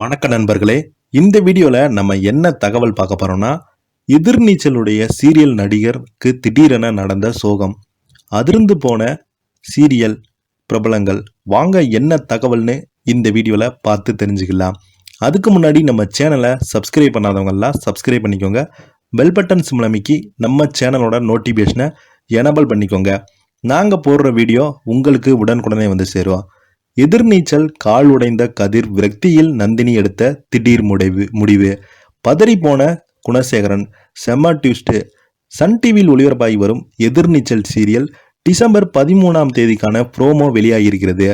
வணக்க நண்பர்களே இந்த வீடியோவில் நம்ம என்ன தகவல் பார்க்க போகிறோம்னா எதிர்நீச்சலுடைய சீரியல் நடிகருக்கு திடீரென நடந்த சோகம். அதிர்ந்து போன சீரியல் பிரபலங்கள் வாங்க என்ன தகவல்னு இந்த வீடியோவில் பார்த்து தெரிஞ்சுக்கலாம். அதுக்கு முன்னாடி நம்ம சேனலை சப்ஸ்கிரைப் பண்ணாதவங்கெல்லாம் சப்ஸ்கிரைப் பண்ணிக்கோங்க. பெல் பட்டன் சிம்ல நம்ம சேனலோட நோட்டிஃபிகேஷனை எனபிள் பண்ணிக்கோங்க. நாங்கள் போடுற வீடியோ உங்களுக்கு உடனுக்குடனே வந்து சேருவோம் எதிர்நீச்சல் கால் உடைந்த கதிர் விரக்தியில் நந்தினி எடுத்த திடீர் முடிவு முடிவு. பதறி போன குணசேகரன் செம்ம டியூஸ்டு சன் டிவியில் ஒளிபரப்பாகி வரும் எதிர்நீச்சல் சீரியல் டிசம்பர் பதிமூணாம் தேதிக்கான ப்ரோமோ வெளியாகியிருக்கிறது.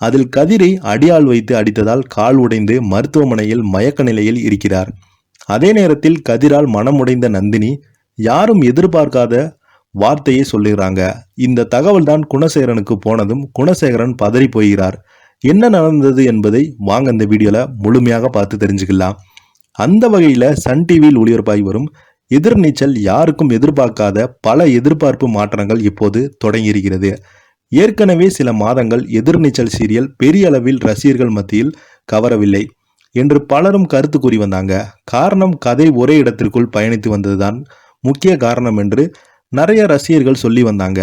அதில் கதிரை அடியாள் வைத்து அடித்ததால் கால் உடைந்து மருத்துவமனையில் மயக்க நிலையில் இருக்கிறார். அதே நேரத்தில் கதிரால் மனமுடைந்த நந்தினி யாரும் எதிர்பார்க்காத வார்த்தையே சொல்லுகிறாங்க. இந்த தகவல் தான் குணசேகரனுக்கு போனதும் குணசேகரன் பதறி போகிறார். என்ன நடந்தது என்பதை வாங்க இந்த வீடியோவில் முழுமையாக பார்த்து தெரிஞ்சுக்கலாம். அந்த வகையில் சன் டிவியில் ஒளிபரப்பாகி வரும் எதிர்நீச்சல் யாருக்கும் எதிர்பார்க்காத பல எதிர்பார்ப்பு மாற்றங்கள் இப்போது தொடங்கியிருக்கிறது. ஏற்கனவே சில மாதங்கள் எதிர்நீச்சல் சீரியல் பெரிய அளவில் ரசிகர்கள் மத்தியில் கவரவில்லை என்று பலரும் கருத்து கூறி வந்தாங்க. காரணம் கதை ஒரே இடத்திற்குள் பயணித்து வந்ததுதான் முக்கிய காரணம் என்று நிறைய ரசிகர்கள் சொல்லி வந்தாங்க.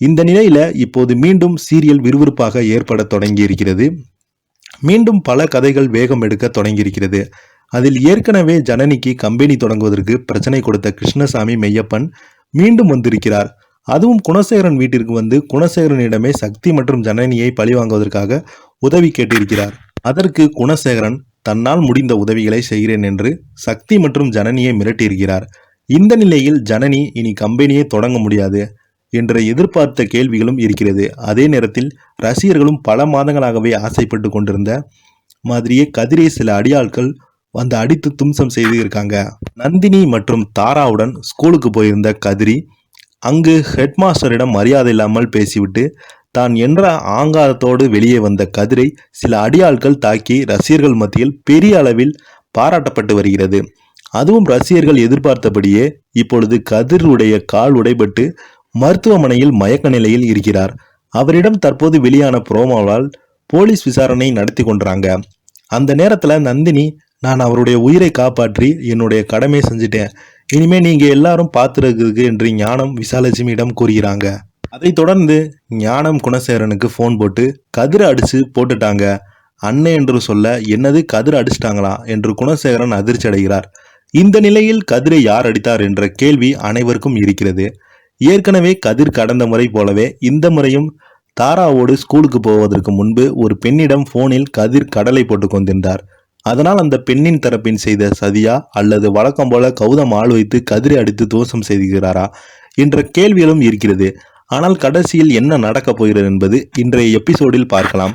இந்த நிலையில இப்போது மீண்டும் சீரியல் விறுவிறுப்பாக ஏற்பட தொடங்கி இருக்கிறது மீண்டும் பல கதைகள் வேகம் எடுக்க தொடங்கி இருக்கிறது அதில் ஏற்கனவே ஜனனிக்கு கம்பெனி தொடங்குவதற்கு பிரச்சனை கொடுத்த கிருஷ்ணசாமி மெய்யப்பன் மீண்டும் வந்திருக்கிறார். அதுவும் குணசேகரன் வீட்டிற்கு வந்து குணசேகரனிடமே சக்தி மற்றும் ஜனனியை பழிவாங்குவதற்காக உதவி கேட்டிருக்கிறார். அதற்கு குணசேகரன் தன்னால் முடிந்த உதவிகளை செய்கிறேன் என்று சக்தி மற்றும் ஜனனியை மிரட்டியிருக்கிறார். இந்த நிலையில் ஜனனி இனி கம்பெனியே தொடங்க முடியாது என்ற எதிர்பார்த்த கேள்விகளும் இருக்கிறது. அதே நேரத்தில் ரசிகர்களும் பல மாதங்களாகவே ஆசைப்பட்டு கொண்டிருந்த மாதிரியே கதிரை சில அடியாட்கள் வந்து அடித்து தும்சம் செய்து இருக்காங்க. நந்தினி மற்றும் தாராவுடன் ஸ்கூலுக்கு போயிருந்த கதிரி அங்கு ஹெட்மாஸ்டரிடம் மரியாதை இல்லாமல் பேசிவிட்டு தான் என்ற ஆங்காரத்தோடு வெளியே வந்த கதிரை சில அடியாட்கள் தாக்கி ரசிகர்கள் மத்தியில் பெரிய அளவில் பாராட்டப்பட்டு வருகிறது. அதுவும் ரசிகர்கள் எதிர்பார்த்தபடியே இப்பொழுது கதிருடைய கால் உடைபட்டு மருத்துவமனையில் மயக்க நிலையில் இருக்கிறார். அவரிடம் தற்போது வெளியான புரோமாவால் போலீஸ் விசாரணை நடத்தி கொண்டாங்க அந்த நேரத்தில் நந்தினி நான் அவருடைய உயிரை காப்பாற்றி என்னுடைய கடமை செஞ்சிட்டேன். இனிமே நீங்க எல்லாரும் பார்த்துருக்குது என்று ஞானம் விசாலட்சுமியிடம் கூறுகிறாங்க. அதைத் தொடர்ந்து ஞானம் குணசேகரனுக்கு ஃபோன் போட்டு கதிரை அடிச்சு போட்டுட்டாங்க. அண்ணன் என்று சொல்ல என்னது கதிர் அடிச்சிட்டாங்களா? என்று குணசேகரன் அதிர்ச்சி அடைகிறார். இந்த நிலையில் கதிரை யார் அடித்தார் என்ற கேள்வி அனைவருக்கும் இருக்கிறது. ஏற்கனவே கதிர் கடந்த முறை போலவே இந்த முறையும் தாராவோடு ஸ்கூலுக்கு போவதற்கு முன்பு ஒரு பெண்ணிடம் போனில் கதிர் கடலை போட்டு கொண்டிருந்தார். அதனால் அந்த பெண்ணின் தரப்பின் செய்த சதியா அல்லது வழக்கம் போல கௌதம் ஆள் வைத்து கதிரை அடித்து தோஷம் செய்கிறாரா என்ற கேள்விகளும் இருக்கிறது. ஆனால் கடைசியில் என்ன நடக்கப் போகிறது என்பது இன்றைய எபிசோடில் பார்க்கலாம்.